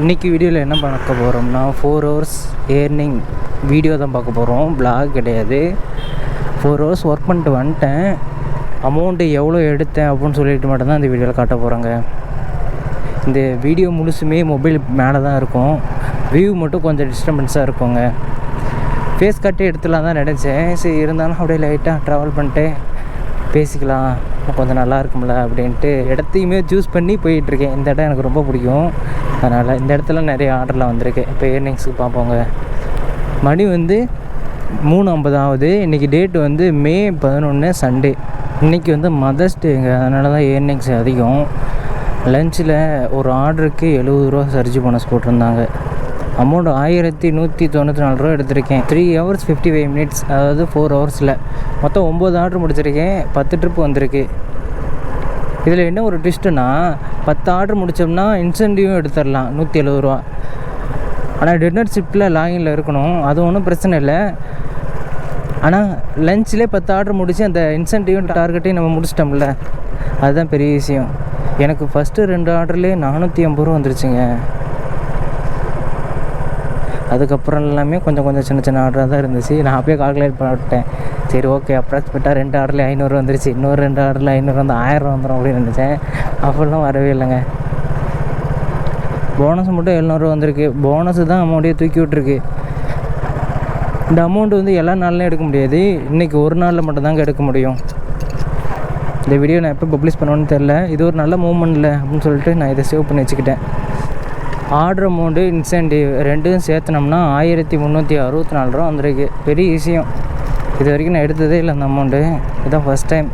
இன்றைக்கி வீடியோவில் என்ன பார்க்க போகிறோம்னா ஃபோர் ஹவர்ஸ் ஏர்னிங் வீடியோ தான் பார்க்க போகிறோம் பிளாக் கிடையாது. ஃபோர் ஹவர்ஸ் ஒர்க் பண்ணிட்டு வந்துட்டேன். அமௌண்ட்டு எவ்வளோ எடுத்தேன் அப்படின்னு சொல்லிட்டு மட்டும்தான் இந்த வீடியோவில் காட்ட போகிறேங்க இந்த வீடியோ முழுசுமே மொபைல் மேலே தான் இருக்கும். வியூ மட்டும் கொஞ்சம் டிஸ்டர்பன்ஸாக இருக்குங்க. ஃபேஸ் கட்டு எடுத்துலாம் தான் நினச்சேன். சரி இருந்தாலும் அப்படியே லைட்டாக ட்ராவல் பண்ணிட்டு பேசிக்கலாம் கொஞ்சம் நல்லா இருக்கும்ல அப்படின்ட்டு இடத்தையுமே சூஸ் பண்ணி போயிட்டுருக்கேன். இந்த இடம் எனக்கு ரொம்ப பிடிக்கும். அதனால் இந்த இடத்துல நிறைய ஆர்டர்லாம் வந்திருக்கு. இப்போ ஏர்னிங்ஸுக்கு பார்ப்போங்க. மணி வந்து மூணு ஐம்பது ஆகுது இன்றைக்கி டேட் வந்து மே பதினொன்று சண்டே இன்றைக்கி வந்து மதர்ஸ் டேங்க அதனால தான் ஏர்னிங்ஸ் அதிகம். லஞ்சில் ஒரு ஆர்டருக்கு எழுபது ரூபா சர்ஜி போனஸ் போட்டிருந்தாங்க. அமௌண்ட் ஆயிரத்தி நூற்றி தொண்ணூற்றி நாலு ரூபா எடுத்திருக்கேன். Three hours fifty five minutes அதாவது ஃபோர் ஹவர்ஸில் மொத்தம் ஒம்பது ஆர்டர் முடிச்சிருக்கேன். பத்து ட்ரிப் வந்திருக்கு. இதில் என்ன ஒரு ட்விஸ்ட்டுனா பத்து ஆர்டர் முடித்தோம்னா இன்சென்டிவும் எடுத்துடலாம் நூற்றி எழுபது ரூபா. ஆனால் டின்னர் ஷிஃப்ட்டில் லாகினில் இருக்கணும். அது ஒன்றும் பிரச்சனை இல்லை. ஆனால் லஞ்சிலே பத்து ஆர்டர் முடித்து அந்த இன்சென்டிவும் டார்கெட்டையும் நம்ம முடிச்சிட்டோம்ல. அதுதான் பெரிய விஷயம். எனக்கு ஃபஸ்ட்டு ரெண்டு ஆர்டர்லேயே நானூற்றி ஐம்பது ரூபா வந்துருச்சுங்க. அதுக்கப்புறம் எல்லாமே கொஞ்சம் கொஞ்சம் சின்ன சின்ன ஆர்டராக தான் இருந்துச்சு. நான் அப்படியே கால்குலேட் பண்ணிட்டேன் சரி ஓகே அப்ராக்சிமேட்டாக ரெண்டு ஆர்டரில் ஐநூறு வந்துருச்சு. இன்னொரு ரெண்டு ஆர்டரில் ஐநூறு வந்து ஆயிரம் வந்துடும் அப்படின்னு நினச்சேன். அப்படிலாம் வரவே இல்லைங்க. போனஸ் மட்டும் எழுநூறுவா வந்திருக்கு. போனஸ் தான் அமௌண்ட்டே தூக்கி விட்ருக்கு இந்த அமௌண்ட் வந்து எல்லா நாள்லையும் எடுக்க முடியாது. இன்றைக்கி ஒரு நாளில் மட்டும்தாங்க எடுக்க முடியும். இந்த வீடியோ நான் எப்போ பப்ளிஷ் பண்ணுவேன்னு தெரில இது ஒரு நல்ல மூமெண்ட் இல்லை அப்படின்னு சொல்லிட்டு நான் இதை சேவ் பண்ணி வச்சுக்கிட்டேன். ஆர்டர் அமௌண்ட்டு இன்சென்டிவ் ரெண்டும் சேர்த்தனோம்னா ஆயிரத்தி முந்நூற்றி அறுபத்தி நாலு ரூபா வந்திருக்கு. பெரிய விஷயம். இது வரைக்கும் நான் எடுத்ததே இல்லை அந்த அமௌண்ட்டு இதுதான் ஃபஸ்ட் டைம்